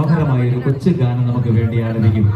മനോഹരമായ ഒരു കൊച്ചു ഗാനം നമുക്ക് വേണ്ടി ആലപിക്കും.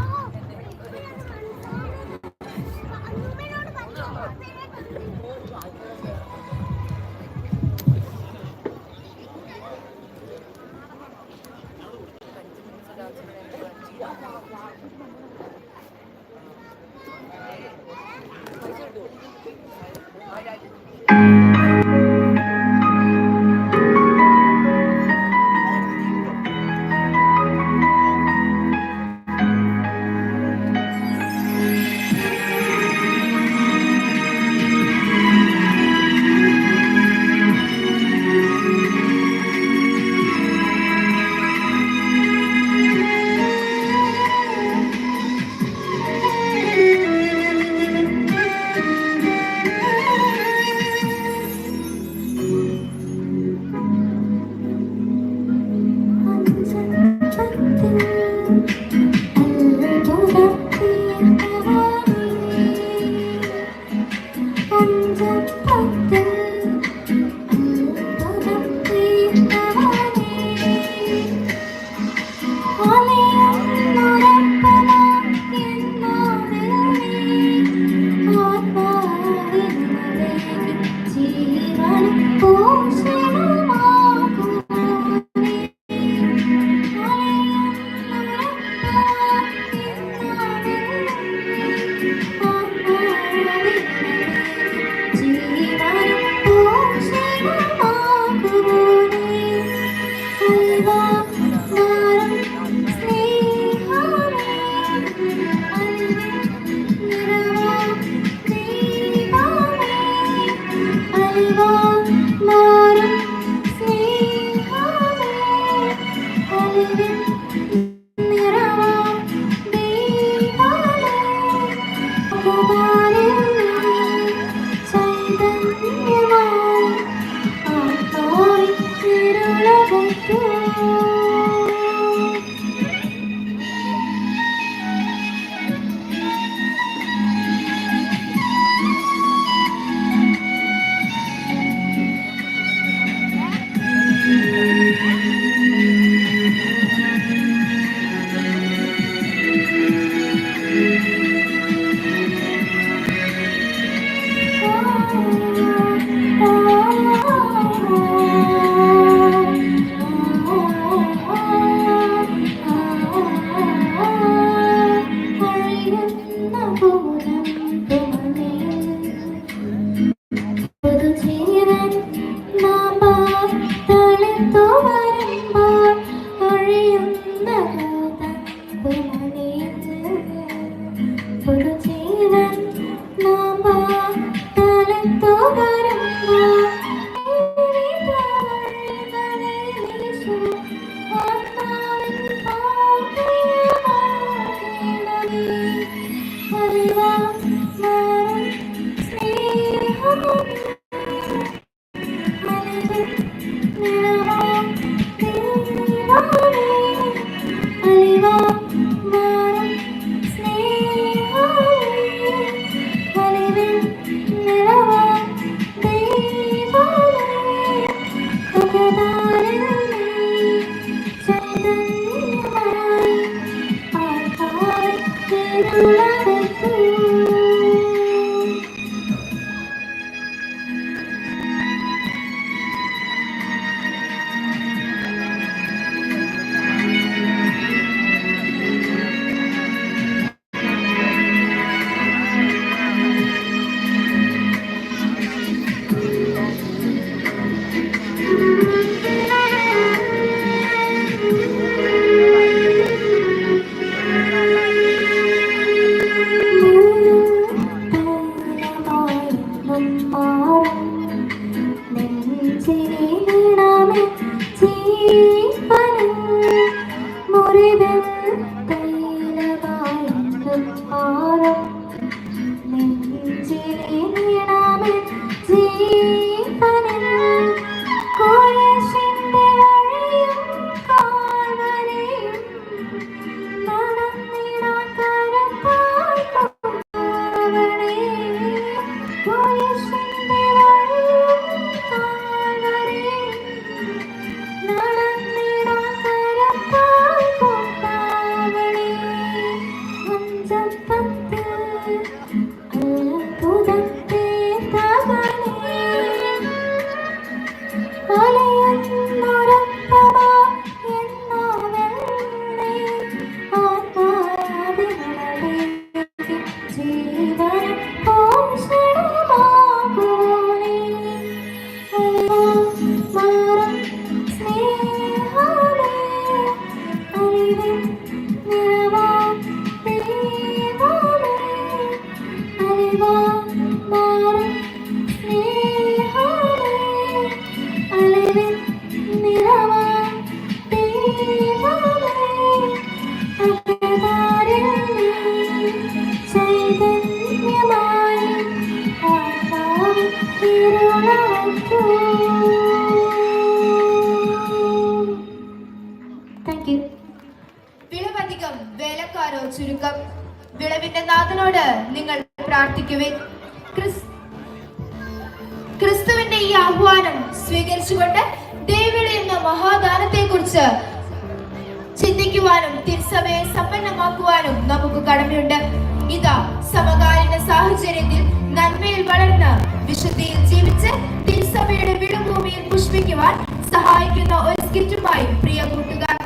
സഹായിക്കുന്ന ഒരു സ്കിറ്റുമായി പ്രിയ കൂട്ടുകാർ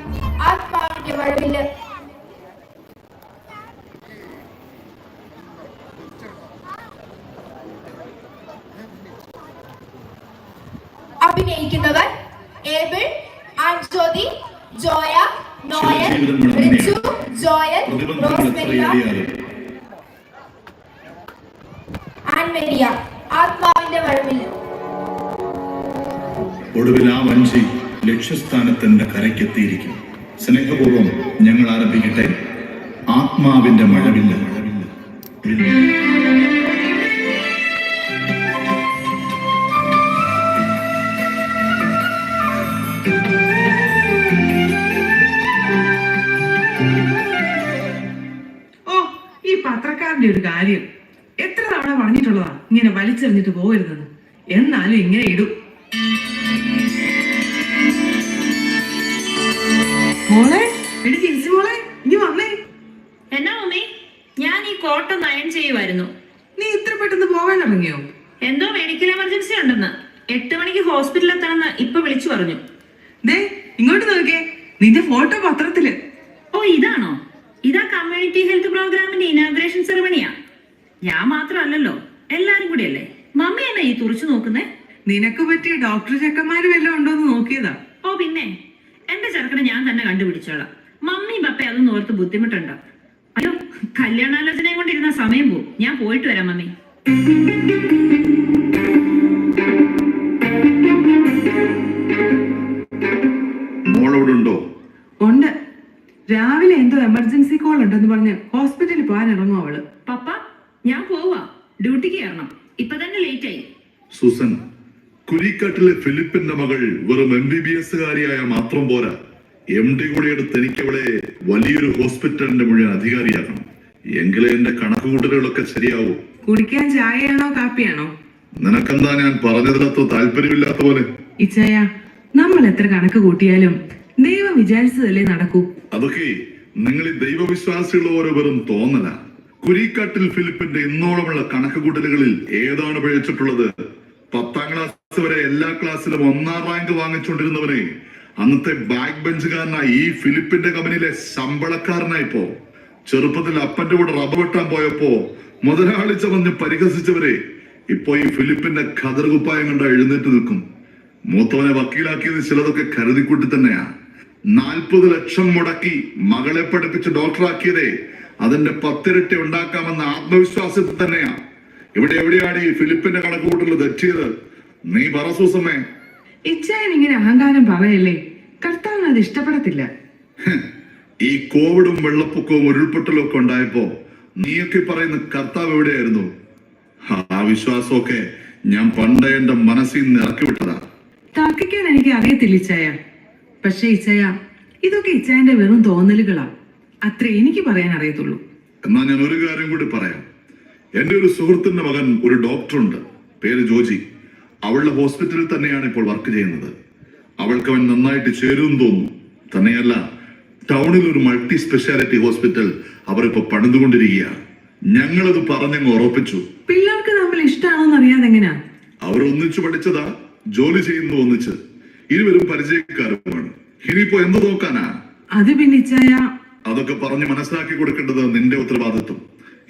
ആത്മാവിന്റെ വഴവിൽ അഭിനയിക്കുന്നവർ Abel Anjyothi Joya Noel Richu Joel Rosemariya Annmariya ആത്മാവിന്റെ വഴവിൽ ഒടുവിൽ ആ വഞ്ചി ലക്ഷ്യസ്ഥാനത്തിന്റെ കരയ്ക്കെത്തിയിരിക്കും സ്നേഹപൂർവം ഞങ്ങൾ ആരംഭിക്കട്ടെ? ആത്മാവിന്റെ മഴവില്ല. ഓ ഈ പത്രക്കാരന്റെ ഒരു കാര്യം. എത്ര തവണ പറഞ്ഞിട്ടുള്ളതാ ഇങ്ങനെ വലിച്ചെറിഞ്ഞിട്ട് പോകരുതെന്ന്. എന്നാലും ഇങ്ങനെ ഇടും. മോളെ ഇനി വന്നേ. എന്നാ മമ്മി ഞാൻ ഈ കോട്ട നയം ചെയ്യുമായിരുന്നു. നീ ഇത്ര പെട്ടെന്ന് പോകാൻ ഇറങ്ങിയോ? എന്തോ മെഡിക്കൽ എമർജൻസി ഉണ്ടെന്ന്. എട്ട് മണിക്ക് ഹോസ്പിറ്റലിൽ എത്തണമെന്ന് ഇപ്പൊ വിളിച്ചു പറഞ്ഞു. ദേ ഇങ്ങോട്ട് നോക്കേ നിന്റെ ഫോട്ടോ പത്രത്തിൽ. ഓ ഇതാണോ? ഇതാ കമ്മ്യൂണിറ്റി ഹെൽത്ത് പ്രോഗ്രാമിന്റെ ഇനാഗ്രേഷൻ സെറമണിയാ ഞാൻ മാത്രമല്ലല്ലോ എല്ലാരും കൂടിയല്ലേ? മമ്മി എന്നാ ഈ തുറച്ചു നോക്കുന്നേ? നിനക്ക് പറ്റിയ ഡോക്ടർ ചെക്കന്മാര് വല്ലതും ഉണ്ടോന്ന് നോക്കിയതാ. ഓ പിന്നെ. എന്റെ ചെറുക്കനെ ഞാൻ തന്നെ കണ്ടുപിടിച്ചോളാം. മമ്മി പപ്പ അതൊന്നും ഓർത്ത് ബുദ്ധിമുട്ടുണ്ടോ. അയ്യോ കല്യാണാലോചനയും കൊണ്ടിരുന്ന സമയം പോവും ഞാൻ പോയിട്ട് വരാം മമ്മി. ഉണ്ട്? രാവിലെ എന്തോ എമർജൻസി കോൾ ഉണ്ടെന്ന് പറഞ്ഞ് ഹോസ്പിറ്റലിൽ പോകാൻ ഇറങ്ങും അവൾ. പപ്പ ഞാൻ പോവാ. ഡ്യൂട്ടിക്ക് കയറണം. ഇപ്പൊ തന്നെ ലേറ്റ് ആയി. സുസൻ കുരിക്കാട്ടിലെ ഫിലിപ്പിന്റെ മകൾ വെറും എം ബി ബി എസ് കാരിയായ മാത്രം പോരാ. എം ഡി കൂടി എടുത്ത് എനിക്ക് അവളെ വലിയൊരു ഹോസ്പിറ്റലിന്റെ മുഴുവൻ അധികാരിയാക്കണം. എങ്കിലേ എന്റെ കണക്കുകൂട്ടലുകളൊക്കെ ശരിയാവൂ. കുടിക്കാൻ ചായയാണോ കാപ്പിയാണോ? നിനക്കെന്താ ഞാൻ പറഞ്ഞതിനകത്ത് താല്പര്യമില്ലാത്ത പോലെ? ഇച്ചയ നമ്മൾ എത്ര കണക്ക് കൂട്ടിയാലും ദൈവം വിചാരിച്ചതല്ലേ നടക്കൂ. അതൊക്കെ നിങ്ങൾ ഈ ദൈവവിശ്വാസികൾ ഓരോ വെറും തോന്നല. കുരിക്കാട്ടിൽ ഫിലിപ്പിന്റെ ഇന്നോളമുള്ള കണക്കുകൂട്ടലുകളിൽ ഏതാണ് പിഴച്ചിട്ടുള്ളത്? പത്താം ക്ലാസ് വരെ എല്ലാ ക്ലാസ്സിലും ഒന്നാം റാങ്ക് വാങ്ങിച്ചുകൊണ്ടിരുന്നവനെ അന്നത്തെ ബാക്ക് ബെഞ്ചുകാരനായി ഈ ഫിലിപ്പിന്റെ കമ്പനിയിലെ ശമ്പളക്കാരനായിപ്പോ ചെറുപ്പത്തിൽ അപ്പന്റെ കൂടെ റബ്ബർ വെട്ടാൻ പോയപ്പോ മുതലാളി ചമഞ്ഞ് പരിഹസിച്ചവരെ ഇപ്പോ ഈ ഫിലിപ്പിന്റെ ഖദർകുപ്പായം കണ്ട എഴുന്നേറ്റ് നിൽക്കും. മൂത്തവനെ വക്കീലാക്കിയത് ചിലതൊക്കെ കരുതിക്കൂട്ടി തന്നെയാ. നാൽപ്പത് ലക്ഷം മുടക്കി മകളെ പഠിപ്പിച്ച് ഡോക്ടറാക്കിയതേ അതിന്റെ പത്തിരട്ടി ഉണ്ടാക്കാമെന്ന ആത്മവിശ്വാസത്തിൽ തന്നെയാ. ഇവിടെ എവിടെയാണ് ഈ ഫിലിപ്പിന്റെ കണക്കുകൂട്ടൽ തെറ്റിയത്? നീ പറ സൂസമ്മേ. ഇച്ചായൻ ഇങ്ങനെ അഹങ്കാരം പറയല്ലേ? കർത്താവിന് അത് ഇഷ്ടപ്പെടത്തില്ല. ഈ കോവിഡും വെള്ളപ്പൊക്കവും ഉരുൾപൊട്ടലും ഒക്കെ ഉണ്ടായപ്പോ നീയൊക്കെ പറയുന്ന കർത്താവ് എവിടെയായിരുന്നു? ആ വിശ്വാസമൊക്കെ ഞാൻ പണ്ട് എന്റെ മനസ്സിൽ നിന്ന് ഇറക്കി വിട്ടതാ. തർക്കിക്കാൻ എനിക്ക് അറിയത്തില്ല ഇച്ചായ. പക്ഷേ ഇച്ചായ ഇതൊക്കെ ഇച്ചായന്റെ വെറും തോന്നലുകളാ. അത്രേ എനിക്ക് പറയാൻ അറിയത്തുള്ളൂ. എന്നാ ഞാൻ ഒരു കാര്യം കൂടി പറയാം. എന്റെ ഒരു സുഹൃത്തിന്റെ മകൻ ഒരു ഡോക്ടറുണ്ട്. പേര് ജോജി. അവളുടെ ഹോസ്പിറ്റലിൽ തന്നെയാണ് ഇപ്പോൾ വർക്ക് ചെയ്യുന്നത്. അവൾക്ക് അവൻ നന്നായിട്ട് ചേരുമെന്ന് തോന്നുന്നു. തന്നെയല്ല ടൗണിൽ ഒരു മൾട്ടി സ്പെഷ്യാലിറ്റി ഹോസ്പിറ്റൽ അവർ ഇപ്പൊ പണിതുകൊണ്ടിരിക്കുക ഞങ്ങളത് പറഞ്ഞങ്ങ് ഉറപ്പിച്ചു. പിള്ളേർക്ക് തമ്മിൽ ഇഷ്ടമാണോന്ന് അറിയാതെ എങ്ങനെയാ അവർ ഒന്നിച്ചു പഠിച്ചതാ ജോലി ചെയ്യുന്നു ഒന്നിച്ച്. ഇരുവരും പരിചയക്കാരുമാണ്. ഇനിയിപ്പോ എന്ത് നോക്കാനാ? അത് പിന്നെ ഇച്ചായ. അതൊക്കെ പറഞ്ഞ് മനസ്സിലാക്കി കൊടുക്കേണ്ടത് നിന്റെ ഉത്തരവാദിത്വം.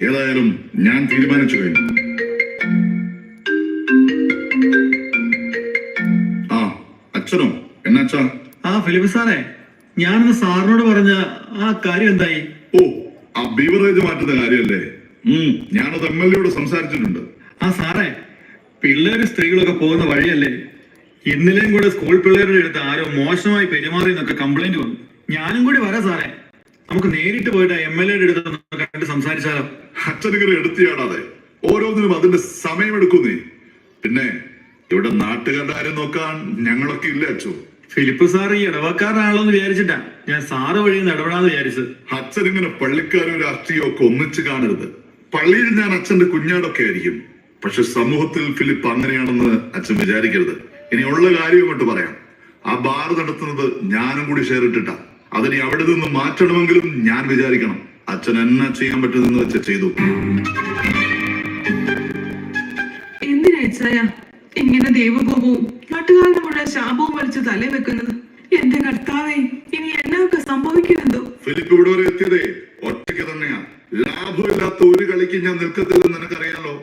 ഏതായാലും ഞാൻ തീരുമാനിച്ചു കഴിഞ്ഞു. അച്ഛനോ എന്നാച്ചാ? ആ ഫിലിപ്പ് സാറേ ഞാനൊന്ന് സാറിനോട് പറഞ്ഞ ആ കാര്യം എന്തായി? ഓ ആ ബീവറേജ് മാറ്റുന്ന കാര്യല്ലേ ഉം. ഞാനത് എം എൽ എയോട് സംസാരിച്ചിട്ടുണ്ട്. ആ സാറേ പിള്ളേര് സ്ത്രീകളൊക്കെ പോകുന്ന വഴിയല്ലേ? ഇന്നലെയും കൂടെ സ്കൂൾ പിള്ളേരുടെ അടുത്ത് ആരോ മോശമായി പെരുമാറി എന്നൊക്കെ കംപ്ലൈന്റ് വന്നു. ഞാനും കൂടി വരാം സാറേ. നമുക്ക് നേരിട്ട് പോയിട്ട് എം എൽ എയുടെ അടുത്ത് കണ്ട് സംസാരിച്ചാലോ? അച്ഛനിങ്ങനെ എടുത്തിയാടാതെ. ഓരോന്നിനും അതിന്റെ സമയമെടുക്കുന്നേ പിന്നെ ഇവിടെ നാട്ടുകാരുടെ കാര്യം നോക്കാൻ ഞങ്ങളൊക്കെ ഇല്ല അച്ഛോ? ഫിലിപ്പ് സാർ ഈ ഇടവക്കാരനാണല്ലോ എന്ന് വിചാരിച്ചിട്ടാ. ഞാൻ സാറ് വഴി ഇടപെടാന്ന് വിചാരിച്ചത്. അച്ഛൻ ഇങ്ങനെ പള്ളിക്കാരും രാഷ്ട്രീയവും ഒക്കെ ഒന്നിച്ച് കാണരുത്. പള്ളിയിൽ ഞാൻ അച്ഛന്റെ കുഞ്ഞാടൊക്കെ ആയിരിക്കും. പക്ഷെ സമൂഹത്തിൽ ഫിലിപ്പ് അങ്ങനെയാണെന്ന് അച്ഛൻ വിചാരിക്കരുത്. ഇനി ഉള്ള കാര്യം കൊണ്ട് പറയാം. ആ ബാർ നടത്തുന്നത് ഞാനും കൂടി ഷെയർ ഇട്ടിട്ടാ. അതിനെ അവിടെ നിന്ന് മാറ്റണമെങ്കിലും ഞാൻ വിചാരിക്കണം. അച്ഛൻ എന്നാ ചെയ്യാൻ പറ്റുന്നെന്ന് വെച്ച് ചെയ്തു. എന്തിനാ ഇങ്ങനെ ദൈവകോപവും നാട്ടുകാരുടെ മുഴുവൻ ശാപവും വലിച്ച് തലേ വെക്കുന്നത് എന്റെ കർത്താവേ ഇനി എന്നൊക്കെ സംഭവിക്കുമെന്തോ? ഫിലിപ്പ് ഇവിടെ വരെ എത്തിയതേ ഒറ്റയ്ക്ക് തന്നെയാ. ലാഭമില്ലാത്ത ഒരു കളിക്ക് ഞാൻ നിൽക്കത്തില്ലെന്ന് നിനക്കറിയാലോ?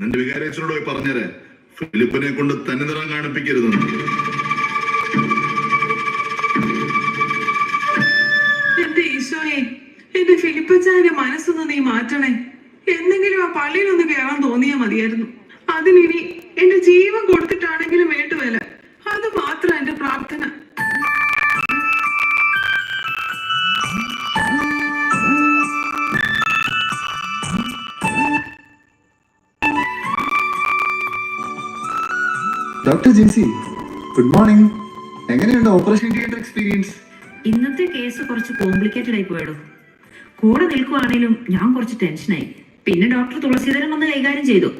നിന്റെ വികാരച്ചനോട് പോയി പറഞ്ഞേരെ. ഫിലിപ്പിനെ കൊണ്ട് തന്നെ നിറം കാണിപ്പിക്കരുത്. എന്റെ ഈശോയെ എന്റെ ഫിലിപ്പച്ചാന്റെ മനസ്സൊന്ന് നീ മാറ്റണേ. എന്തെങ്കിലും ആ പള്ളിയിലൊന്ന് കയറാൻ തോന്നിയാ മതിയായിരുന്നു. അതിനിനി എന്റെ ജീവൻ കൊടുത്തിട്ടാണെങ്കിലും വേണ്ടുവല്ല അത് മാത്രം എന്റെ പ്രാർത്ഥന. Doctor Jincy good morning. എങ്ങനെയുണ്ട് ഓപ്പറേഷൻ തിയേറ്റർ എക്സ്പീരിയൻസ്? ഇന്നത്തെ കേസ് കുറച്ച് കോംപ്ലിക്കേറ്റഡ് ആയി പോയടോ. കൂടെ നിൽക്കുവാണേലും ഞാൻ കുറച്ച് ടെൻഷനായി. പിന്നെ ഡോക്ടർ തുളസീധരൻ വന്ന് കൈകാര്യം ചെയ്തു.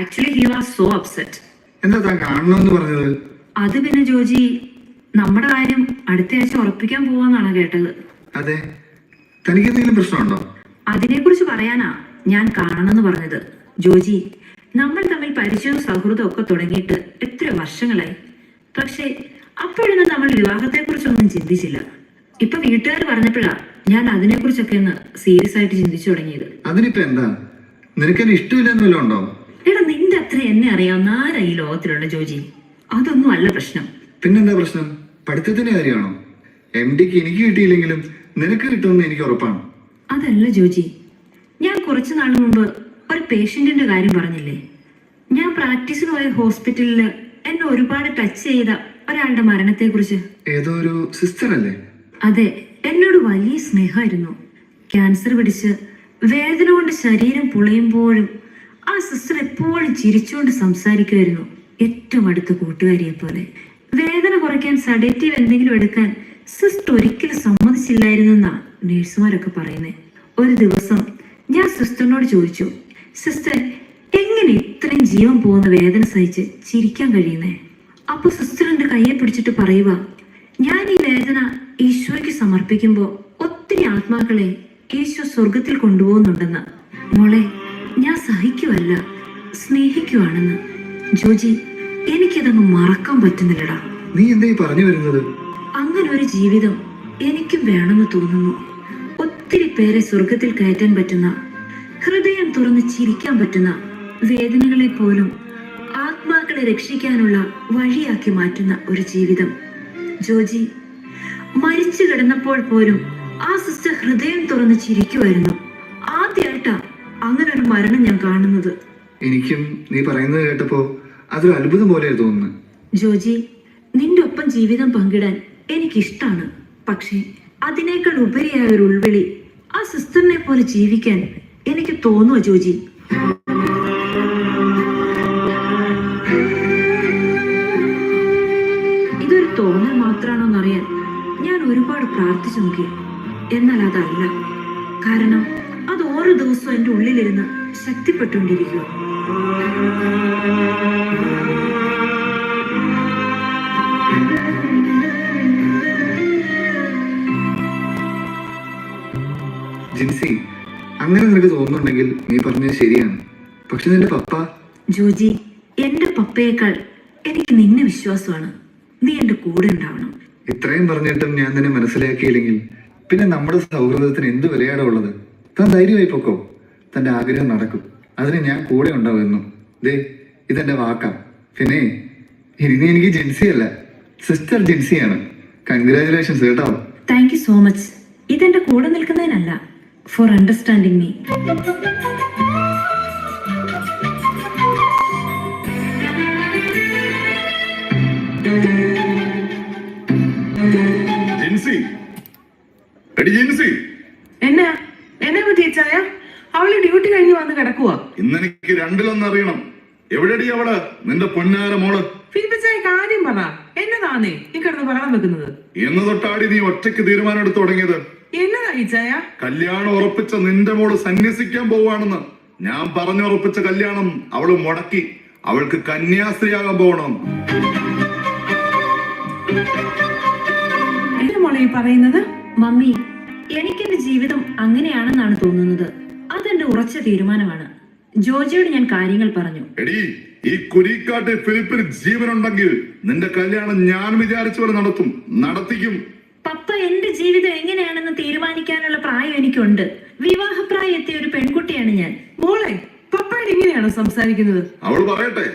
Actually he was so upset എന്താ താൻ കാണണമെന്ന് പറഞ്ഞത്? അത് പിന്നെ ജോജി നമ്മുടെ കാര്യം അടുത്ത ആഴ്ച ഉറപ്പിക്കാൻ പോവാന്നാണ് കേട്ടത്. അതെ. തനിക്ക് എന്തെങ്കിലും പ്രശ്നമുണ്ടോ? അതിനെക്കുറിച്ച് പറയാനാ ഞാൻ കാണണമെന്ന് പറഞ്ഞത്. ജോജി നമ്മൾ തമ്മിൽ പരിചയവും സൗഹൃദവും ഒക്കെ തുടങ്ങിയിട്ട് എത്ര വർഷങ്ങളായി. പക്ഷേ അപ്പോഴൊന്നും നമ്മൾ വിവാഹത്തെക്കുറിച്ചൊന്നും ചിന്തിച്ചില്ല. ഇപ്പൊ വീട്ടുകാർ പറഞ്ഞപ്പോഴാ ഞാൻ അതിനെക്കുറിച്ചൊക്കെ ഒന്ന് സീരിയസ് ആയിട്ട് ചിന്തിച്ചു തുടങ്ങിയത്. അതിനിപ്പോ എന്താ? നിനക്കെന്നെ ഇഷ്ടമില്ലെന്നല്ലോ ഉണ്ടോ? എടാ നിന്റെ അത്ര എന്നെ അറിയാവുന്ന ആരാ ഈ ലോകത്തിലുള്ള ജോജി? അതൊന്നും അല്ല പ്രശ്നം. പിന്നെന്താ പ്രശ്നം? പഠിത്തത്തിന്റെ കാര്യമാണോ? എം ഡിക്ക് എനിക്ക് കിട്ടിയില്ലെങ്കിലും നിനക്ക് കിട്ടുമെന്ന് എനിക്ക് ഉറപ്പാണ്. അതല്ല ജോജി. ഞാൻ കുറച്ചു നാൾ മുമ്പ് ഒരു പേഷ്യന്റിന്റെ കാര്യം പറഞ്ഞില്ലേ? ഞാൻ പ്രാക്ടീസിന് പോയ ഹോസ്പിറ്റലിൽ എന്നെ ഒരുപാട് ടച്ച് ചെയ്ത ഒരാളുടെ മരണത്തെക്കുറിച്ച്. ഏതോ ഒരു സിസ്റ്റർ അല്ലേ? അതെ എന്നോട് വലിയ സ്നേഹമായിരുന്നു. ക്യാൻസർ പിടിച്ച് വേദന കൊണ്ട് ശരീരം പുളയുമ്പോഴും ആ സിസ്റ്റർ എപ്പോഴും ചിരിച്ചുകൊണ്ട് സംസാരിക്കുമായിരുന്നു ഏറ്റവും അടുത്ത കൂട്ടുകാരിയെ പോലെ. വേദന കുറയ്ക്കാൻ സഡേറ്റീവ് എന്തെങ്കിലും എടുക്കാൻ സിസ്റ്റർ ഒരിക്കലും സമ്മതിച്ചില്ലായിരുന്നെന്നാ നേഴ്സുമാരൊക്കെ പറയുന്നത് ഒരു ദിവസം ഞാൻ സിസ്റ്ററിനോട് ചോദിച്ചു സിസ്റ്റർ എങ്ങനെ ഇത്രയും ജീവൻ പോകുന്ന വേദന സഹിച്ച് ചിരിക്കാൻ കഴിയുന്നേ? അപ്പൊ സിസ്റ്റർ എന്റെ കയ്യെ പിടിച്ചിട്ട് പറയുക ഞാൻ ഈ വേദന ഈശോയ്ക്ക് സമർപ്പിക്കുമ്പോൾ ഒത്തിരി ആത്മാക്കളെ ഈശോ സ്വർഗത്തിൽ കൊണ്ടുപോകുന്നുണ്ടെന്ന്. മോളെ ഞാൻ സഹിക്കുവല്ല. സ്നേഹിക്കുവാണെന്ന്. ജോജി എനിക്കതങ്ങ് മറക്കാൻ പറ്റുന്നില്ലടാ. നീ എന്തേ ഈ പറഞ്ഞു വരുന്നത്? അങ്ങനെ ഒരു ജീവിതം എനിക്കും വേണമെന്ന് തോന്നുന്നു. ഒത്തിരി പേരെ സ്വർഗത്തിൽ കയറ്റാൻ പറ്റുന്ന ഹൃദയം തുറന്ന് ചിരിക്കാൻ പറ്റുന്ന വേദനകളെ പോലും ആത്മാക്കളെ രക്ഷിക്കാനുള്ള വഴിയാക്കി മാറ്റുന്ന ഒരു ജീവിതം. ജോജി മരിച്ചു കിടന്നപ്പോൾ പോലും ആ സിസ്റ്റർ ഹൃദയം തുറന്ന് ചിരിക്കുമായിരുന്നു അങ്ങനെ ഒരു മരണം ഞാൻ കാണുന്നത്. എനിക്കും നീ പറയുന്നത് കേട്ടപ്പോ അതൊരു അത്ഭുതം പോലെ തോന്നുന്നു. ജോജി നിന്റെ ഒപ്പം ജീവിതം പങ്കിടാൻ എനിക്കിഷ്ടാണ്. പക്ഷേ അതിനേക്കാൾ ഉപരിയായ ഒരു ഉൾവിളി ആ സിസ്റ്ററിനെ പോലെ ജീവിക്കാൻ എനിക്ക് തോന്നുക ജോജി. ഇതൊരു തോന്നൽ മാത്രമാണോന്നറിയാൻ ഞാൻ ഒരുപാട് പ്രാർത്ഥിച്ചു നോക്കി. എന്നാൽ അതല്ല. കാരണം ഓരോ ദിവസവും എന്റെ ഉള്ളിലിരുന്ന് ശക്തിപ്പെട്ടുകൊണ്ടിരിക്കുക. ജിൻസി അങ്ങനെ നിനക്ക് തോന്നുന്നുണ്ടെങ്കിൽ നീ പറഞ്ഞത് ശരിയാണ്. പക്ഷെ നിന്റെ പപ്പ ജോജി എന്റെ പപ്പയേക്കാൾ എനിക്ക് നിന്നെ വിശ്വാസമാണ്. നീ എന്റെ കൂടെ ഉണ്ടാവണം. ഇത്രയും പറഞ്ഞിട്ടും ഞാൻ നിന്നെ മനസ്സിലാക്കിയില്ലെങ്കിൽ പിന്നെ നമ്മുടെ സൗഹൃദത്തിന് എന്ത് വിലയാടാ ഉള്ളത്? താൻ ധൈര്യമായി പൊക്കോ? തന്റെ ആഗ്രഹം നടക്കും. അതിന് ഞാൻ കൂടെ ഉണ്ടാവുമെന്നും. ദേ ഇതെന്റെ വാക്കാം. പിന്നെ ഇനി നീ എനിക്ക് ജിൻസിയല്ല സിസ്റ്റർ ജിൻസിയാണ്. കൺഗ്രാചുലേഷൻസ് കേട്ടോ. താങ്ക് യു സോ മച്ച് ഇതെന്റെ കൂടെ നിൽക്കുന്നതിനല്ല. For understanding me Jincy. എടി ജിൻസി എന്നാ എന്നെ പറ്റി ചായ അവൾ ഡ്യൂട്ടി കഴിഞ്ഞ് വന്ന് കിടക്കുക ഇന്നെനിക്ക് രണ്ടിലൊന്നും അറിയണം. എവിടെടി അവൾ? നിന്റെ പൊന്നാര മോൾ. ഫിലിപ്പച്ചായ കാര്യം പറ. എന്നതാന്നേ ഈ കിടന്ന് ബഹളം വെക്കുന്നത്? എന്ന് തൊട്ടാടി നീ ഒറ്റയ്ക്ക് തീരുമാനം എടുത്തു തുടങ്ങിയത്? എന്നതാ കല്യാണം ഉറപ്പിച്ച നിന്റെ മോൾ സന്യസിക്കാൻ പോവാണെന്ന് ഞാൻ പറഞ്ഞു ഉറപ്പിച്ച കല്യാണം അവൾ മുടക്കി. അവൾക്ക് കന്യാസ്ത്രീയാകാൻ പോകണം. എന്റെ മോളെ ഈ പറയുന്നത് മമ്മി എനിക്കെന്റെ ജീവിതം അങ്ങനെയാണെന്നാണ് തോന്നുന്നത്. അതെന്റെ ഉറച്ച തീരുമാനമാണ്. ജോജിയോട് ഞാൻ കാര്യങ്ങൾ പറഞ്ഞു. എടി ഈ കുരിക്കാട്ട് ഫിലിപ്പിന് ജീവനുണ്ടെങ്കിൽ നിന്റെ കല്യാണം ഞാൻ വിചാരിച്ച പോലെ നടത്തും. നടത്തിക്കും. പപ്പ എന്റെ ജീവിതം എങ്ങനെയാണെന്ന് തീരുമാനിക്കാനുള്ള പ്രായം എനിക്കുണ്ട്. വിവാഹപ്രായം എത്തിയ ഒരു പെൺകുട്ടിയാണ് ഞാൻ. മോളെ പപ്പ ഇങ്ങനെയാണോ സംസാരിക്കുന്നത്? അവൾ പറയട്ടെ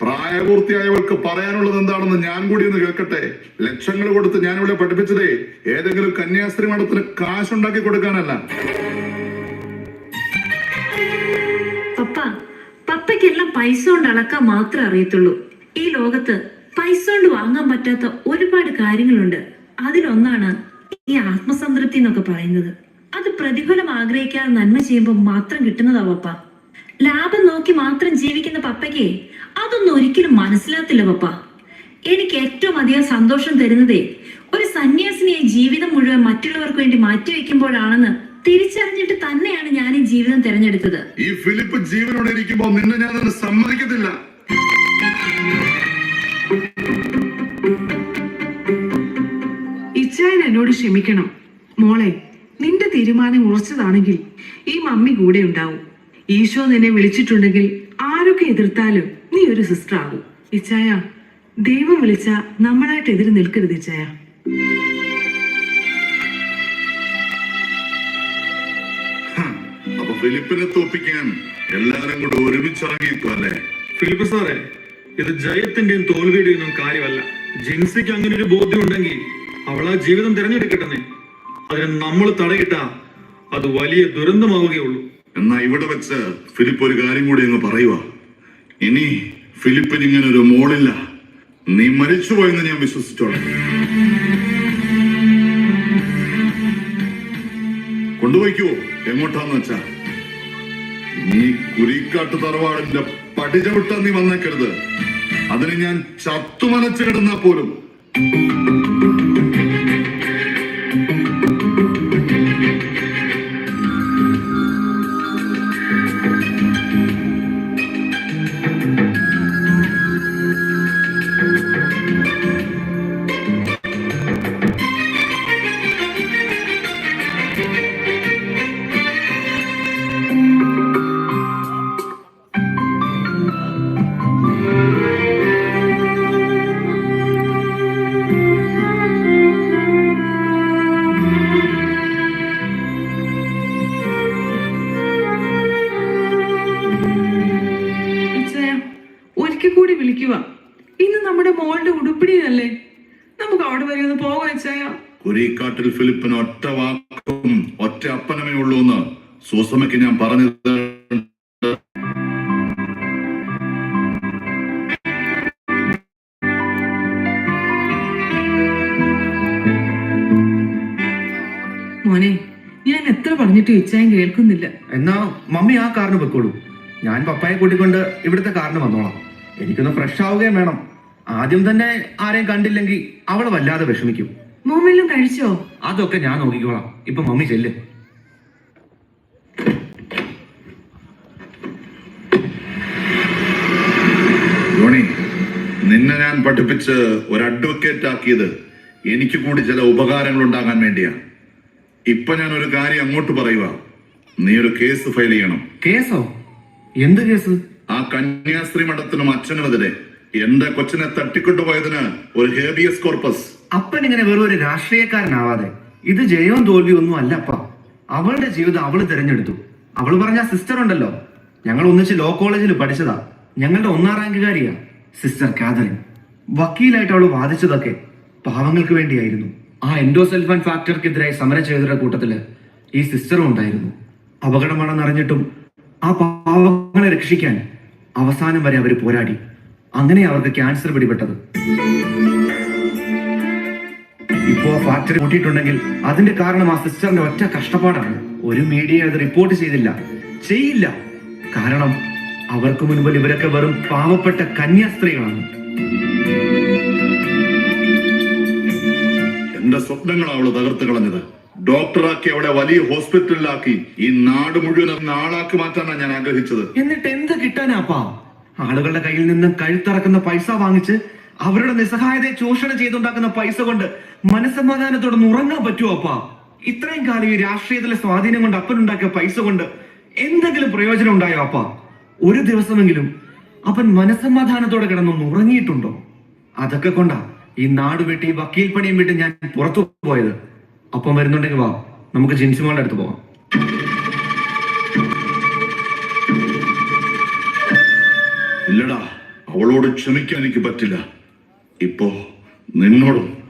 പ്രായപൂർത്തിയായവൾക്ക് പറയാനുള്ളത് എന്താണെന്ന് ഞാൻ കൂടി ഒന്ന് കേൾക്കട്ടെ. ലക്ഷങ്ങൾ കൊടുത്ത് ഞാൻ ഇവിടെ പഠിപ്പിച്ചതേ ഏതെങ്കിലും കന്യാസ്ത്രീ മഠത്തിന് കാശുണ്ടാക്കി കൊടുക്കാനല്ല. പപ്പയ്ക്കെല്ലാം പൈസ കൊണ്ട് അളക്കാൻ മാത്രമേ അറിയത്തുള്ളൂ. ഈ ലോകത്ത് പൈസ കൊണ്ട് വാങ്ങാൻ പറ്റാത്ത ഒരുപാട് കാര്യങ്ങളുണ്ട്. അതിലൊന്നാണ് ഈ ആത്മസംതൃപ്തി എന്നൊക്കെ പറയുന്നത്. അത് പ്രതിഫലം ആഗ്രഹിക്കാതെ നന്മ ചെയ്യുമ്പോൾ മാത്രം കിട്ടുന്നതാ പപ്പ ലാഭം നോക്കി മാത്രം ജീവിക്കുന്ന പപ്പയ്ക്ക് അതൊന്നും ഒരിക്കലും മനസ്സിലാത്തില്ല പപ്പ. എനിക്ക് ഏറ്റവും അധികം സന്തോഷം തരുന്നതേ ഒരു സന്യാസിനിയെ ജീവിതം മുഴുവൻ മറ്റുള്ളവർക്ക് വേണ്ടി മാറ്റിവെക്കുമ്പോഴാണെന്ന് തിരിച്ചറിഞ്ഞിട്ട് തന്നെയാണ് ഞാൻ ഈ ജീവിതം തിരഞ്ഞെടുത്തത്. ഈ ഫിലിപ്പ് ജീവനോടെ ഇരിക്കുമ്പോ നിന്നെ ഞാൻ സമ്മതിക്കത്തില്ല. ഇച്ചായൻ എന്നോട് ക്ഷമിക്കണം. മോളെ നിന്റെ തീരുമാനം ഉറച്ചതാണെങ്കിൽ ഈ മമ്മി കൂടെ ഉണ്ടാവും. ഈശോ നിന്നെ വിളിച്ചിട്ടുണ്ടെങ്കിൽ ആരൊക്കെ എതിർത്താലും നീ ഒരു സിസ്റ്റർ ആകും ഇച്ചായ ദൈവം വിളിച്ച നമ്മളായിട്ട് എതിര് നിൽക്കരുത് ഇച്ചായ. ഫിലിപ്പിനെ തോപ്പിക്കാൻ എല്ലാരും കൂടെ അല്ലേ ഫിലിപ്പ് സാറേ ഇത് ജയത്തിന്റെയും തോൽവിയുടെയും ഒന്നും കാര്യമല്ല. ജിൻസിക്ക് അങ്ങനെ ഒരു ബോധ്യം ഉണ്ടെങ്കിൽ അവൾ ആ ജീവിതം തിരഞ്ഞെടുക്കട്ടെ അതിന് നമ്മൾ തടയിട്ട അത് വലിയ ദുരന്തമാവുകയുള്ളൂ. എന്നാ ഇവിടെ വെച്ച് ഫിലിപ്പ് ഒരു കാര്യം കൂടി അങ്ങ് പറയുക ഇനി ഫിലിപ്പിന് ഇങ്ങനെ ഒരു മോളില്ല. നീ മരിച്ചു പോയെന്ന് ഞാൻ വിശ്വസിച്ചോളാം. കൊണ്ടുപോയിക്കോ എങ്ങോട്ടാന്ന് വെച്ചാ? നീ കുരിക്കാട്ട് തറവാടിന്റെ പടിചവിട്ട നീ വന്നേക്കരുത്. അതിന് ഞാൻ ചത്തുമനച്ചു കിടന്നാ പോലും. പറഞ്ഞത് മോനെ ഞാൻ എത്ര പറഞ്ഞിട്ട് ഇച്ചായം കേൾക്കുന്നില്ല. എന്നാ മമ്മി ആ കാറിന് വെക്കോളൂ ഞാൻ പപ്പായെ കൂട്ടിക്കൊണ്ട് ഇവിടുത്തെ കാറിന് വന്നോളാം. എനിക്കൊന്ന് ഫ്രഷ് ആവുകയും വേണം. ആദ്യം തന്നെ ആരെയും കണ്ടില്ലെങ്കിൽ അവൾ വല്ലാതെ വിഷമിക്കും. മോമെല്ലാം കഴിച്ചോ? അതൊക്കെ ഞാൻ നോക്കിക്കോളാം. ഇപ്പൊ മമ്മി ചെല്ല്. നിന്നെ ഞാൻ പഠിപ്പിച്ച് ഒരു അഡ്വക്കേറ്റ് ആക്കിയത് എനിക്ക് കൂടി ചില ഉപകാരങ്ങൾ ഉണ്ടാകാൻ വേണ്ടിയാണ്. ഇപ്പൊ ഞാൻ ഒരു കാര്യം അങ്ങോട്ട് പറയുക. നീ ഒരു കേസ് ഫയൽ ചെയ്യണം. കേസോ എന്ത് കേസ് ആ കന്യാസ്ത്രീ മഠത്തിനും അച്ഛനുമെതിരെ എന്റെ കൊച്ചിനെ തട്ടിക്കൊണ്ടുപോയതിന് ഒരു ഹേബിയസ് കോർപ്പസ് അപ്പൻ ഇങ്ങനെ വെറും ഒരു രാഷ്ട്രീയക്കാരനാവാതെ ഇത് ജയവും തോൽവി ഒന്നും അല്ലപ്പ അവളുടെ ജീവിതം അവൾ തിരഞ്ഞെടുത്തു. അവൾ പറഞ്ഞ സിസ്റ്റർ ഉണ്ടല്ലോ. ഞങ്ങൾ ഒന്നിച്ച് ലോ കോളേജിൽ പഠിച്ചതാ. ഞങ്ങളുടെ ഒന്നാം റാങ്കുകാരിയാ സിസ്റ്റർ കാതറിൻ. വക്കീലായിട്ട് അവൾ വാദിച്ചതൊക്കെ പാവങ്ങൾക്ക് വേണ്ടിയായിരുന്നു. ആ എൻഡോസെൽഫാൻ ഫാക്ടർക്കെതിരെ സമരം ചെയ്തവരുടെ കൂട്ടത്തിൽ ഈ സിസ്റ്ററും ഉണ്ടായിരുന്നു. അപകടമാണെന്ന് അറിഞ്ഞിട്ടും ആ പാവങ്ങളെ രക്ഷിക്കാൻ അവസാനം വരെ അവർ പോരാടി. അങ്ങനെ അവർക്ക് ക്യാൻസർ പിടിപെട്ടത്. ഇപ്പോ ആ ഫാക്ടറി കൂട്ടിയിട്ടുണ്ടെങ്കിൽ അതിന്റെ കാരണം ആ സിസ്റ്ററിന്റെ ഒറ്റ കഷ്ടപ്പാടാണ്. ഒരു മീഡിയ അത് റിപ്പോർട്ട് ചെയ്തില്ല. ചെയ്യില്ല. കാരണം അവർക്ക് മുൻപിൽ ഇവരൊക്കെ വെറും പാവപ്പെട്ട കന്യാസ്ത്രീകളാണ്. എന്റെ സ്വപ്നങ്ങൾ അവൾ തകർത്ത് കളഞ്ഞത്. ഡോക്ടറാക്കി അവിടെ വലിയ ഹോസ്പിറ്റലിലാക്കി ഈ നാട് മുഴുവൻ ആളാക്കി മാറ്റാനാണ് ഞാൻ ആഗ്രഹിച്ചത്. എന്നിട്ട് എന്ത് കിട്ടാനാപ്പാ ആളുകളുടെ കയ്യിൽ നിന്ന് കഴുത്തിറക്കുന്ന പൈസ വാങ്ങിച്ച് അവരുടെ നിസ്സഹായതയെ ചൂഷണം ചെയ്തുണ്ടാക്കുന്ന പൈസ കൊണ്ട് മനസ്സമാധാനത്തോടെ ഉറങ്ങാൻ പറ്റുമോ അപ്പാ ഇത്രയും കാലം ഈ രാഷ്ട്രീയത്തിലെ സ്വാധീനം കൊണ്ട് അപ്പനുണ്ടാക്കിയ പൈസ കൊണ്ട് എന്തെങ്കിലും പ്രയോജനം ഉണ്ടായോ അപ്പാ ഒരു ദിവസമെങ്കിലും അവൻ മനസ്സമാധാനത്തോടെ കിടന്നൊന്ന് ഉറങ്ങിയിട്ടുണ്ടോ? അതൊക്കെ കൊണ്ടാ ഈ നാട് വിട്ട് ഈ വക്കീൽ പണിയും വിട്ട് ഞാൻ പുറത്തു പോയത്. അപ്പം വരുന്നുണ്ടെങ്കിൽ വാ നമുക്ക് ജിൻസിമോളുടെ അടുത്ത് പോവാം. ഇല്ലടാ അവളോട് ക്ഷമിക്കാൻ എനിക്ക് പറ്റില്ല. ഇപ്പോ നിന്നോടും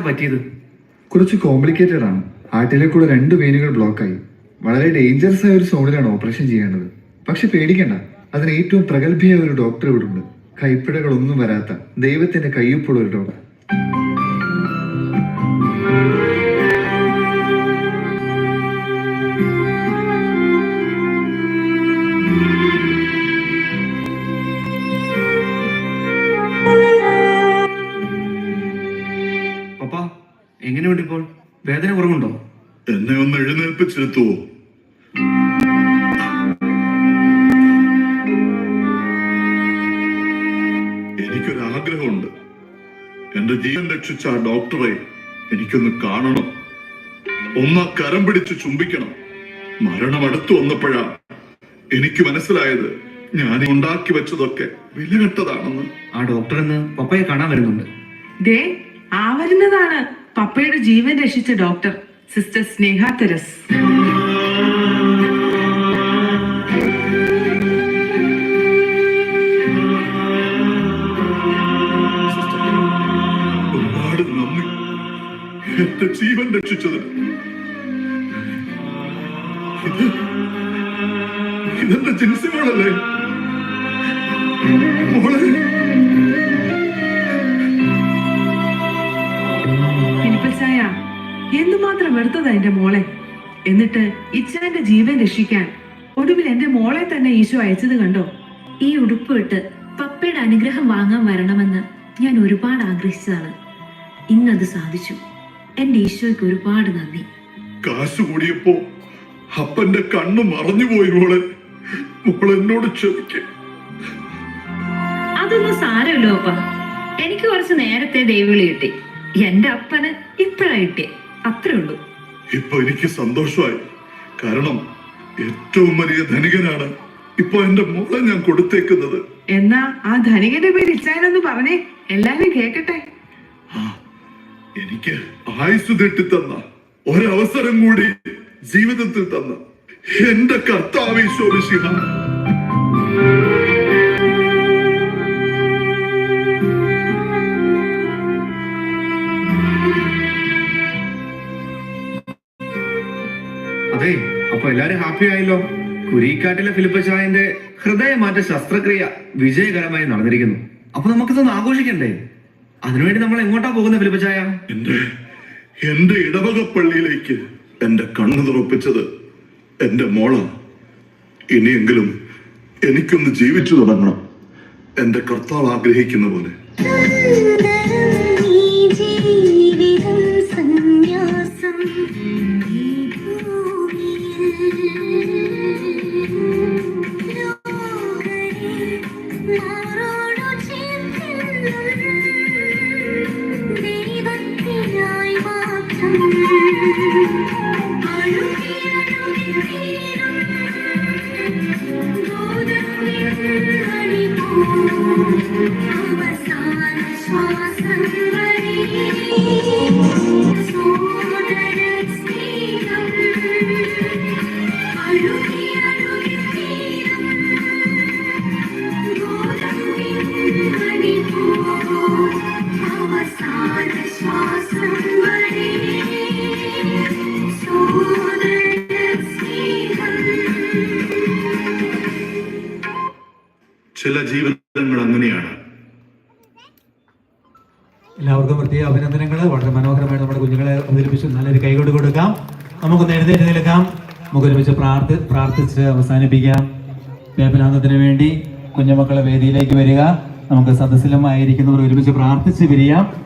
എന്താ പറ്റിയത്? കുറച്ച് കോംപ്ലിക്കേറ്റഡ് ആണ്. ഹാർട്ടിലെ കൂടെ രണ്ട് വെയിനുകൾ ബ്ലോക്കായി വളരെ ഡേഞ്ചറസ് ആയ ഒരു സോണിലാണ് ഓപ്പറേഷൻ ചെയ്യേണ്ടത്. പക്ഷെ പേടിക്കണ്ട. അതിന് ഏറ്റവും പ്രഗത്ഭയായ ഒരു ഡോക്ടർ ഇവിടെ ഉണ്ട് കൈപ്പിഴകളൊന്നും വരാത്ത ദൈവത്തിന്റെ കയ്യൊപ്പുള്ള ഒരു ഡോക്ടർ വേദന കുറവുണ്ടോ? എന്നെ ഒന്ന് എഴുന്നേൽപ്പിച്ചിരുത്തുവോ എനിക്കൊരാഗ്രഹമുണ്ട്. എന്റെ ജീവൻ രക്ഷിച്ച ആ ഡോക്ടറെ എനിക്കൊന്ന് കാണണം. ഒന്ന് കരം പിടിച്ച് ചുംബിക്കണം. മരണം അടുത്തു വന്നപ്പോഴാ എനിക്ക് മനസ്സിലായത് ഞാൻ ഉണ്ടാക്കി വെച്ചതൊക്കെ വിലകെട്ടതാണെന്ന്. ആ ഡോക്ടർ ഇന്ന് പപ്പയെ കാണാൻ വരുന്നുണ്ട്. ദേ ആ വരുന്നതാണ്. പപ്പയുടെ ജീവൻ രക്ഷിച്ച ഡോക്ടർ സിസ്റ്റർ സ്നേഹ തെരസ്. ജീവൻ രക്ഷിച്ചത് ഇത് ഇതെന്റെ ജിൻസിമോളല്ലേ? എന്തുമാത്രം വെറുത്തതാ എന്റെ മോളെ? എന്നിട്ട് ഇച്ഛന്റെ ജീവൻ രക്ഷിക്കാൻ ഒടുവിൽ എന്റെ മോളെ തന്നെ ഈശോ അയച്ചത് കണ്ടോ? ഈ ഉടുപ്പ് ഇട്ട് പപ്പയുടെ അനുഗ്രഹം വാങ്ങാൻ വരണമെന്ന് ഞാൻ ഒരുപാട് ആഗ്രഹിച്ചതാണ്. ഇന്നത് സാധിച്ചു. എന്റെ ഈശോയ്ക്ക് ഒരുപാട് നന്ദി. കാശ് കൂടിയപ്പോ അപ്പന്റെ കണ്ണ് മറഞ്ഞുപോയി മോളെ. മോൾ എന്നോട് ക്ഷമിക്ക. അതൊന്നും സാരമില്ലോ അപ്പ. എനിക്ക് കുറച്ച് നേരത്തെ ദൈവവിളി കിട്ടി. എന്റെ അപ്പന് ഇപ്പഴാ കിട്ടിയേ. അത്രേ ഉള്ളൂ. ഇപ്പൊ എനിക്ക് സന്തോഷമായി. കാരണം ഏറ്റവും വലിയ ധനികനാണ് ഇപ്പൊ എന്റെ മോളെ ഞാൻ കൊടുത്തേക്കുന്നത്. എന്നാ ആ ധനികന്റെ പേര് ഇച്ചായനൊന്ന് പറഞ്ഞേ. എല്ലാരും കേക്കട്ടെ. എനിക്ക് ആയുസ് തെട്ടി തന്ന ഒരവസരം കൂടി ജീവിതത്തിൽ തന്ന എന്റെ കർത്താവ് ഈശോമിശിഹ എല്ലാരും ഹാപ്പി ആയല്ലോ കുരിക്കാട്ടിലെ ഫിലിപ്പച്ചായന്റെ ഹൃദയമാറ്റ ശസ്ത്രക്രിയ വിജയകരമായി നടന്നിരിക്കുന്നു. അപ്പൊ നമുക്കിതൊന്ന് ആഘോഷിക്കണ്ടേ? അതിനുവേണ്ടി നമ്മൾ എങ്ങോട്ടാ പോകുന്നത് ഫിലിപ്പച്ചായ? എന്റെ എന്റെ ഇടവക പള്ളിയിലേക്ക് എന്റെ കണ്ണു തുറപ്പിച്ചത് എന്റെ മോള. ഇനിയെങ്കിലും എനിക്കൊന്ന് ജീവിച്ചു തുടങ്ങണം. എന്റെ കർത്താവ് ആഗ്രഹിക്കുന്ന പോലെ. ജീവിതം സന്യാസം. പ്രാർത്ഥിച്ച് അവസാനിപ്പിക്കാം. വേപനാന്തത്തിന് വേണ്ടി കുഞ്ഞുമക്കളെ വേദിയിലേക്ക് വരിക. നമുക്ക് സദസ്സിലമായിരിക്കുന്നവർ ഒരുമിച്ച് പ്രാർത്ഥിച്ച് പിരിയാം.